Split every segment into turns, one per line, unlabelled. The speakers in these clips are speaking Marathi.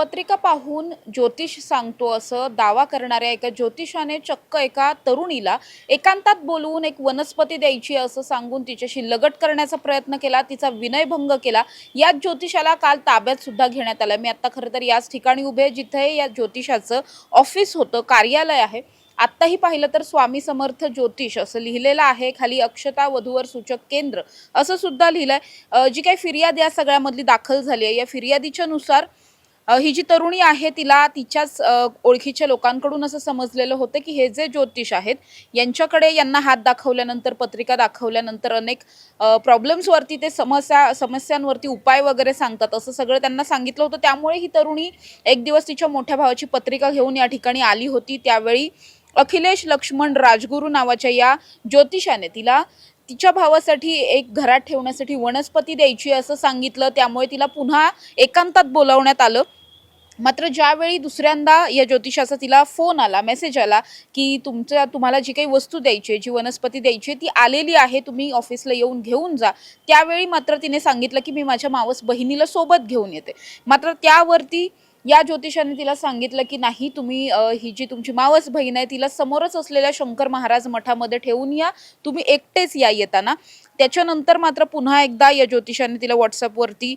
पत्रिका पाहून ज्योतिष सांगतो असं दावा करणाऱ्या एका ज्योतिषाने चक्क एका तरुणीला एकांतात बोलवून एक वनस्पती द्यायची असं सांगून तिच्याशी लगट करण्याचा प्रयत्न केला तिचा विनयभंग केला. याच ज्योतिषाला काल ताब्यात सुद्धा घेण्यात आलं. मी आता खरं तर याच ठिकाणी उभे आहे, जिथे या ज्योतिषाचं ऑफिस होतं कार्यालय आहे. आत्ताही पाहिलं तर स्वामी समर्थ ज्योतिष असं लिहिलेलं आहे. खाली अक्षता वधूवर सूचक केंद्र असं सुद्धा लिहिलंय. जी काही फिर्याद या सगळ्यामधली दाखल झाली आहे. या फिर्यादीच्या नुसार ही जी तरुणी आहे तिला तिच्याच ओळखीच्या लोकांकडून असं समजलेलं होतं की हे जे ज्योतिष आहेत यांच्याकडे यांना हात दाखवल्यानंतर पत्रिका दाखवल्यानंतर अनेक प्रॉब्लेम्सवरती ते समस्या समस्यांवरती उपाय वगैरे सांगतात. असं सगळं त्यांना सांगितलं होतं. त्यामुळे ही तरुणी एक दिवस तिच्या मोठ्या भावाची पत्रिका घेऊन या ठिकाणी आली होती. त्यावेळी अखिलेश लक्ष्मण राजगुरू नावाच्या या ज्योतिषाने तिला तिच्या भावासाठी एक घरात ठेवण्यासाठी वनस्पती द्यायची असं सांगितलं. त्यामुळे तिला पुन्हा एकांतात बोलावण्यात आलं. मात्र ज्यावेळी दुसऱ्यांदा या ज्योतिषाचा तिला फोन आला मेसेज आला की तुमच्या तुम्हाला जी काही वस्तू द्यायची आहे जी वनस्पती द्यायची आहे ती आलेली आहे तुम्ही ऑफिसला येऊन घेऊन जा. त्यावेळी मात्र तिने सांगितलं की मी माझ्या मावस बहिणीला सोबत घेऊन येते. मात्र त्यावरती या ज्योतिषाने तिला सांगितलं की नाही तुम्ही ही जी तुमची मावस बहीण आहे तिला समोरच असलेल्या शंकर महाराज मठामध्ये ठेवून या. तुम्ही एकटेच या येताना. त्याच्यानंतर मात्र पुन्हा एकदा या ज्योतिषाने तिला व्हॉट्सअपवरती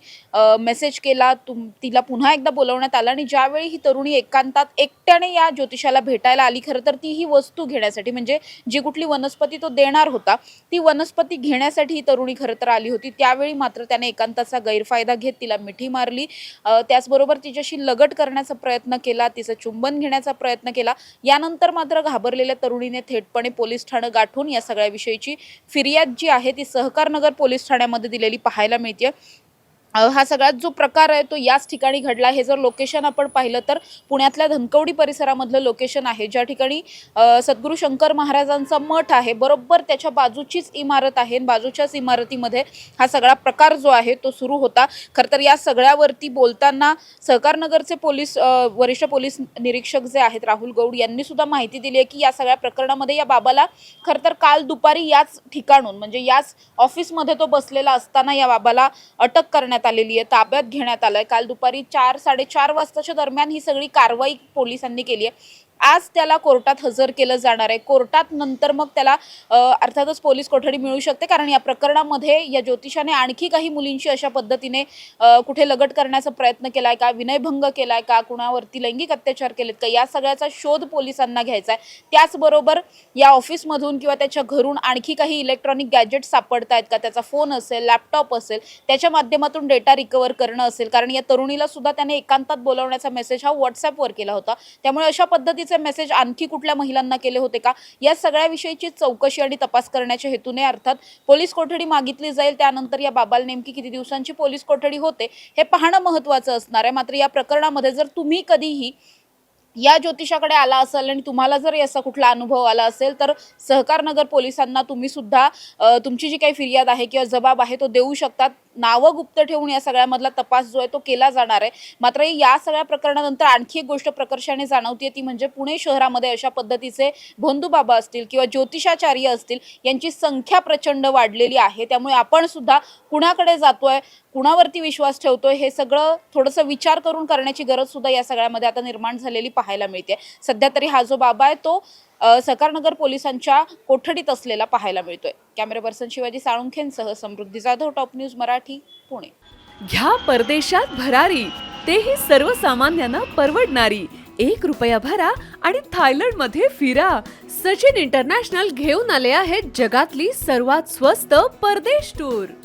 मेसेज केला. तुम तिला पुन्हा एकदा बोलवण्यात आलं आणि ज्यावेळी ही तरुणी एकांतात एकट्याने या ज्योतिषाला भेटायला आली खरं तर ती ही वस्तू घेण्यासाठी म्हणजे जी कुठली वनस्पती तो देणार होता ती वनस्पती घेण्यासाठी ही तरुणी खरं तर आली होती. त्यावेळी मात्र त्याने एकांताचा गैरफायदा घेत तिला मिठी मारली. त्याचबरोबर तिच्याशी प्रगट करण्याचा प्रयत्न केला तिचं चुंबन घेण्याचा प्रयत्न केला. यानंतर मात्र घाबरलेल्या तरुणीने थेटपणे पोलीस ठाणं गाठून या सगळ्या विषयीची फिर्याद जी आहे ती सहकारनगर पोलीस ठाण्यामध्ये दिलेली पाहायला मिळते हा सगळ्यात जो प्रकार आहे तो याच ठिकाणी घडला. हे जर लोकेशन आपण पाहिलं तर पुण्यातल्या धनकवडी परिसरामधलं लोकेशन आहे. ज्या ठिकाणी सद्गुरू शंकर महाराजांचा मठ आहे. बरोबर त्याच्या बाजूचीच इमारत आहे बाजूच्याच इमारतीमध्ये हा सगळा प्रकार जो आहे तो सुरू होता. खरं तर या सगळ्यावरती बोलताना सहकारनगरचे पोलीस वरिष्ठ पोलीस निरीक्षक जे आहेत राहुल गौड यांनी सुद्धा माहिती दिली आहे की या सगळ्या प्रकरणामध्ये या बाबाला खरं तर काल दुपारी याच ठिकाणून म्हणजे याच ऑफिसमध्ये तो बसलेला असताना या बाबाला अटक करण्यात आलेली आहे ताब्यात घेण्यात आलंय. काल दुपारी चार साडेचार वाजताच्या दरम्यान ही सगळी कारवाई पोलिसांनी केली आहे. आज त्याला कोर्टात हजर केलं जाणार आहे. कोर्टात नंतर मग त्याला अर्थातच पोलीस कोठडी मिळू शकते. कारण या प्रकरणामध्ये या ज्योतिषाने आणखी काही मुलींशी अशा पद्धतीने कुठे लगट करण्याचा प्रयत्न केलाय का? विनयभंग केलाय का? कुणावरती लैंगिक अत्याचार केलेत का? या सगळ्याचा शोध पोलिसांना घ्यायचा आहे त्याचबरोबर या ऑफिसमधून किंवा त्याच्या घरून आणखी काही इलेक्ट्रॉनिक गॅजेट सापडत आहेत का? त्याचा फोन असेल लॅपटॉप असेल त्याच्या माध्यमातून डेटा रिकवर करणं असेल. कारण या तरुणीला सुद्धा त्याने एकांतात बोलवण्याचा मेसेज हा व्हॉट्सअपवर केला होता. त्यामुळे अशा पद्धतीचे मेसेज आणखी कुठल्या महिलांना केले होते का? या सगळ्या विषयीची चौकशी आणि तपास करण्याच्या हेतूने अर्थात पोलीस कोठडी मागितली जाईल. त्यानंतर या बाबाला नेमकी किती दिवसांची पोलीस कोठडी होते हे पाहणं महत्त्वाचं असणार आहे. मात्र या प्रकरणामध्ये जर तुम्ही कधीही या ज्योतिषाकडे आला असेल आणि तुम्हाला जर याचा कुठला अनुभव आला असेल तर सहकारनगर पोलिसांना तुम्ही सुद्धा तुमची जी काही फिर्याद आहे किंवा जबाब आहे तो देऊ शकतात. नावं गुप्त ठेवून या सगळ्यामधला तपास जो आहे तो केला जाणार आहे. मात्र या सगळ्या प्रकरणानंतर आणखी एक गोष्ट प्रकर्षाने जाणवते ती म्हणजे पुणे शहरामध्ये अशा पद्धतीचे भोंदू बाबा असतील किंवा ज्योतिषाचार्य असतील यांची संख्या प्रचंड वाढलेली आहे. त्यामुळे आपण सुद्धा कुणाकडे जातोय कुणावरती विश्वास ठेवतोय हे सगळं थोडंसं विचार करून करण्याची गरज सुद्धा या सगळ्यामध्ये आता निर्माण झालेली पाहायला मिळते. सध्या तरी हा जो बाबा आहे तो सकारनगर पोलिसांच्या कोठडीत असलेला पाहायला मिळतोय. कॅमेरा पर्सन शिवाजी साळुंखेंसह समृद्धी जाधव टॉप न्यूज मराठी पुणे.
घ्या परदेशात भरारी तेही सर्वसामान्यांना परवडणारी. एक रुपया भरा आणि थायलंडमध्ये फिरा. सचिन इंटरनॅशनल घेऊन आले आहेत जगातली सर्वात स्वस्त परदेश टूर.